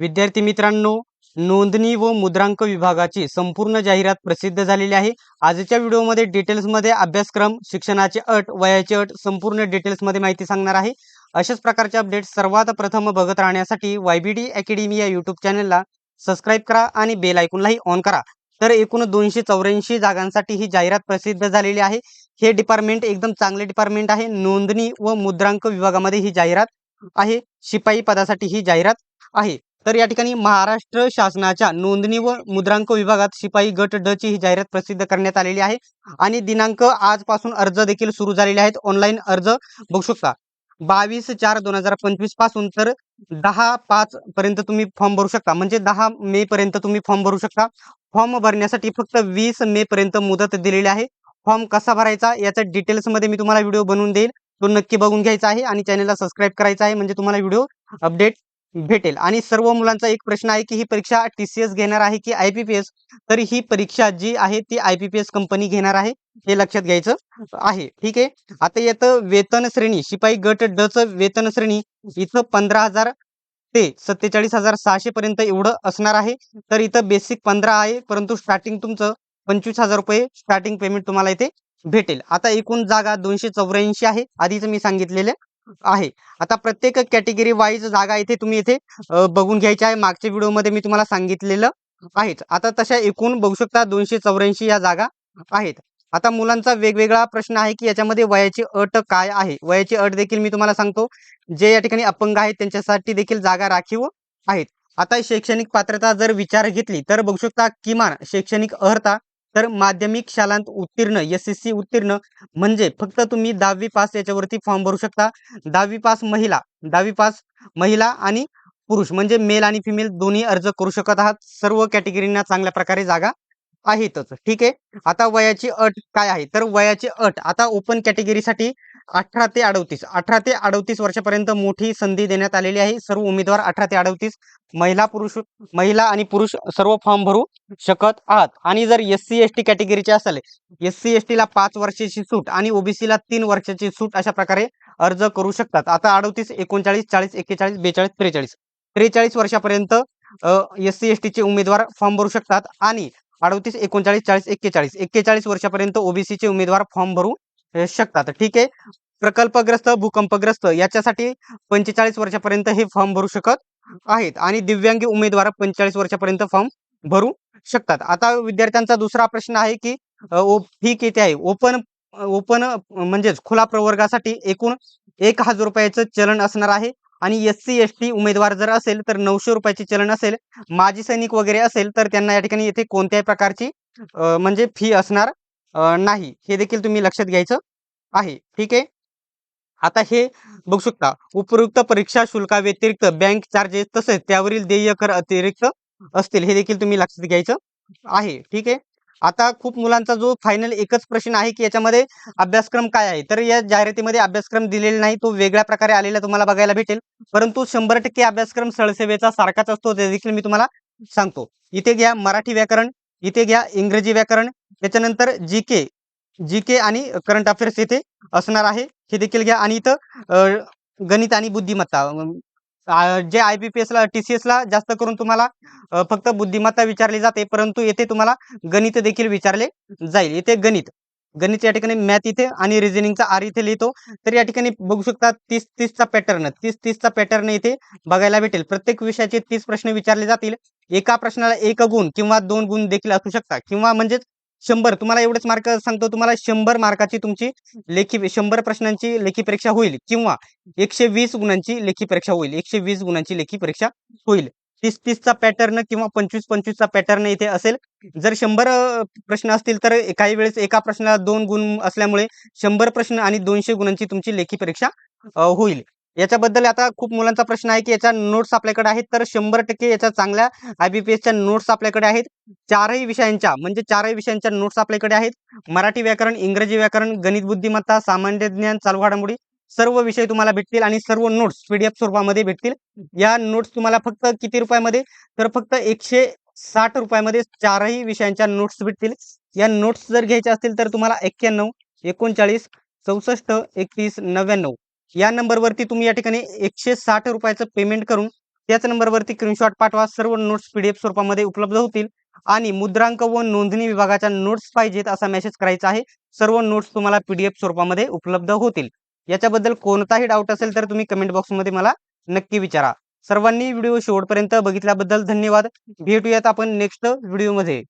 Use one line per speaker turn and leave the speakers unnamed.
विद्यार्थी मित्रांनो नोंदणी व मुद्रांक विभागाची संपूर्ण जाहिरात प्रसिद्ध झालेली आहे. आजच्या व्हिडिओमध्ये डिटेल्समध्ये अभ्यासक्रम शिक्षणाचे अट वयाचे अट संपूर्ण डिटेल्समध्ये माहिती सांगणार आहे. अशाच प्रकारचे अपडेट सर्वात प्रथम बघत राहण्यासाठी वाय बी डी अकॅडमी या यूट्यूब चॅनलला सबस्क्राईब करा आणि बेल ऐकूनलाही ऑन करा. तर एकूण दोनशे चौऱ्याऐंशी जागांसाठी ही जाहिरात प्रसिद्ध झालेली आहे. हे डिपार्टमेंट एकदम चांगले डिपार्टमेंट आहे. नोंदणी व मुद्रांक विभागामध्ये ही जाहिरात आहे. शिपाई पदासाठी ही जाहिरात आहे. तर या ठिकाणी महाराष्ट्र शासनाच्या नोंदणी व मुद्रांक विभागात शिपाई गट ड ची ही जाहिरात प्रसिद्ध करण्यात आलेली आहे. आणि दिनांक आजपासून अर्ज देखील सुरू झालेले आहेत. ऑनलाईन अर्ज बघू शकता. बावीस चार दोन हजार पंचवीसपासून तर दहा पाच पर्यंत तुम्ही फॉर्म भरू शकता. म्हणजे दहा मे पर्यंत तुम्ही फॉर्म भरू शकता. फॉर्म भरण्यासाठी फक्त वीस मे पर्यंत मुदत दिलेली आहे. फॉर्म कसा भरायचा याच्या डिटेल्समध्ये मी तुम्हाला व्हिडिओ बनवून देईल. तो नक्की बघून घ्यायचा आहे आणि चॅनलला सबस्क्राईब करायचा आहे. म्हणजे तुम्हाला व्हिडिओ अपडेट भेटेल. आणि सर्व मुलांचा एक प्रश्न आहे की ही परीक्षा टी सी एस घेणार आहे की आय पी पी एस तर ही परीक्षा जी आहे ती I P P S company घेणार आहे हे लक्षात घ्यायचं आहे. ठीक आहे? आता येतं वेतन श्रेणी. शिपाई गट ड च वेतन श्रेणी. इथं पंधरा हजार ते सत्तेचाळीस हजार सहाशे पर्यंत एवढं असणार आहे. तर इथं बेसिक पंधरा आहे परंतु स्टार्टिंग तुमचं पंचवीस हजार रुपये स्टार्टिंग पेमेंट तुम्हाला इथे भेटेल. आता एकूण जागा दोनशे चौऱ्याऐंशी आहे. आधीच मी सांगितलेलं आहे. आता प्रत्येक कॅटेगरी वाईज जागा इथे तुम्ही इथे बघून घ्यायच्या आहे. मागच्या व्हिडिओमध्ये मी तुम्हाला सांगितलेलं आहेत. आता तशा एकूण बघू शकता दोनशे चौऱ्याऐंशी या जागा आहेत. आता मुलांचा वेगवेगळा प्रश्न आहे की याच्यामध्ये वयाची अट काय आहे? वयाची अट देखील मी तुम्हाला सांगतो. जे या ठिकाणी अपंग आहेत त्यांच्यासाठी देखील जागा राखीव आहेत. आता शैक्षणिक पात्रता जर विचार घेतली तर बघू शकता किमान शैक्षणिक अर्हता तर माध्यमिक शालांत उत्तीर्ण एस एस सी उत्तीर्ण म्हणजे फक्त तुम्ही दहावी पास याच्यावरती फॉर्म भरू शकता. दहावी पास महिला दहावी पास महिला आणि पुरुष म्हणजे मेल आणि फिमेल दोन्ही अर्ज करू शकत आहात. सर्व कॅटेगरींना चांगल्या प्रकारे जागा आहेतच. ठीक आहे? आता वयाची अट काय आहे? तर वयाची अट आता ओपन कॅटेगरीसाठी अठरा ते अडतीस अठरा ते अडतीस वर्षापर्यंत मोठी संधी देण्यात आलेली आहे. सर्व उमेदवार अठरा ते अडतीस महिला पुरुष महिला आणि पुरुष सर्व फॉर्म भरू शकत आहात. आणि जर एस सी एस टी कॅटेगरीचे असेल एस सी एस टीला पाच वर्षाची सूट आणि ओबीसीला तीन वर्षाची सूट अशा प्रकारे अर्ज करू शकतात. आता अडतीस एकोणचाळीस चाळीस एक्केचाळीस बेचाळीस त्रेचाळीस त्रेचाळीस वर्षापर्यंत एस सी एस टीचे उमेदवार फॉर्म भरू शकतात. आणि अडतीस एकोणचाळीस चाळीस एक्केचाळीस एक्केचाळीस वर्षापर्यंत ओबीसीचे उमेदवार फॉर्म भरू शकतात. ठीक आहे. प्रकल्पग्रस्त भूकंपग्रस्त याच्यासाठी पंचेचाळीस वर्षापर्यंत हे फॉर्म भरू शकत आहेत. आणि दिव्यांगी उमेदवार पंचेचाळीस वर्षापर्यंत फॉर्म भरू शकतात. आता विद्यार्थ्यांचा दुसरा प्रश्न आहे की फी किती आहे. ओपन ओपन म्हणजेच खुला प्रवर्गासाठी एकूण एक हजार रुपयाचं चलन असणार आहे. आणि एस सी एस टी उमेदवार जर असेल तर नऊशे रुपयाचे चलन असेल. माजी सैनिक वगैरे असेल तर त्यांना या ठिकाणी येथे कोणत्याही प्रकारची म्हणजे फी असणार नाही. हे देखील तुम्ही लक्षात घ्यायचं आहे. ठीक आहे? आता हे बघू शकता. उपयुक्त परीक्षा शुल्का व्यतिरिक्त बँक चार्जेस तसेच त्यावरील देय कर अतिरिक्त असतील. हे देखील तुम्ही लक्षात घ्यायचं आहे. ठीक आहे? आता खूप मुलांचा जो फायनल एकच प्रश्न आहे की याच्यामध्ये अभ्यासक्रम काय आहे? तर या जाहिरातीमध्ये अभ्यासक्रम दिलेला नाही. तो वेगळ्या प्रकारे आलेला तुम्हाला बघायला भेटेल. परंतु शंभर टक्के अभ्यासक्रम सळसेवेचा सारखाच असतो. ते देखील मी तुम्हाला सांगतो. इथे घ्या मराठी व्याकरण. इथे घ्या इंग्रजी व्याकरण. त्याच्यानंतर जी के जी के आणि करंट अफेअर्स इथे असणार आहे. हे देखील घ्या. आणि इथं गणित आणि बुद्धिमत्ता. जे आय बी पी एसला टी सी एसला जास्त करून तुम्हाला फक्त बुद्धिमत्ता विचारली जाते. परंतु येथे तुम्हाला गणित देखील विचारले जाईल. इथे गणित. गणित या ठिकाणी मॅथ इथे आणि रिझनिंगचा आर इथे लिहितो. तर या ठिकाणी बघू शकता तीस तीसचा पॅटर्न तीस तीसचा पॅटर्न इथे बघायला भेटेल. प्रत्येक विषयाचे तीस प्रश्न विचारले जातील. एका प्रश्नाला एक गुण किंवा दोन गुण देखील असू शकतात. किंवा म्हणजेच शंभर. तुम्हाला एवढेच मार्क सांगतो तुम्हाला शंभर मार्काची तुमची लेखी शंभर प्रश्नांची लेखी परीक्षा होईल. किंवा एकशे वीस गुणांची लेखी परीक्षा होईल. एकशे वीस गुणांची लेखी परीक्षा होईल. तीस तीसचा पॅटर्न किंवा पंचवीस पंचवीसचा पॅटर्न इथे असेल. जर शंभर प्रश्न असतील तर काही वेळेस एका प्रश्नाला दोन गुण असल्यामुळे शंभर प्रश्न आणि दोनशे गुणांची तुमची लेखी परीक्षा होईल. याच्याबद्दल आता खूप मुलांचा प्रश्न आहे की याच्या नोट्स आपल्याकडे आहेत तर शंभर टक्के याच्या चांगल्या आयबीपीएसच्या नोट्स आपल्याकडे आहेत. चारही विषयांच्या म्हणजे चारही विषयांच्या नोट्स आपल्याकडे आहेत. मराठी व्याकरण इंग्रजी व्याकरण गणित बुद्धिमत्ता सामान्य ज्ञान चालू घडामोडी सर्व विषय तुम्हाला भेटतील आणि सर्व नोट्स पीडीएफ स्वरूपामध्ये भेटतील. या नोट्स तुम्हाला फक्त किती रुपयामध्ये? तर फक्त एकशे साठ रुपयामध्ये चारही विषयांच्या नोट्स भेटतील. या नोट्स जर घ्यायच्या असतील तर तुम्हाला एक्क्याण्णव एकोणचाळीस चौसष्ट एकतीस नव्याण्णव. या नंबरवरती तुम्ही या ठिकाणी एकशे साठ रुपयाचं पेमेंट करून त्याच नंबरवरती स्क्रीनशॉट पाठवा. सर्व नोट्स पीडीएफ स्वरूपामध्ये उपलब्ध होतील. आणि मुद्रांक व नोंदणी विभागाच्या नोट्स पाहिजेत असा मेसेज करायचा आहे. सर्व नोट्स तुम्हाला पीडीएफ स्वरूपामध्ये उपलब्ध होतील. याच्याबद्दल कोणताही डाऊट असेल तर तुम्ही कमेंट बॉक्समध्ये मला नक्की विचारा. सर्वांनी व्हिडिओ शेवटपर्यंत बघितल्याबद्दल धन्यवाद. भेटूयात आपण नेक्स्ट व्हिडिओमध्ये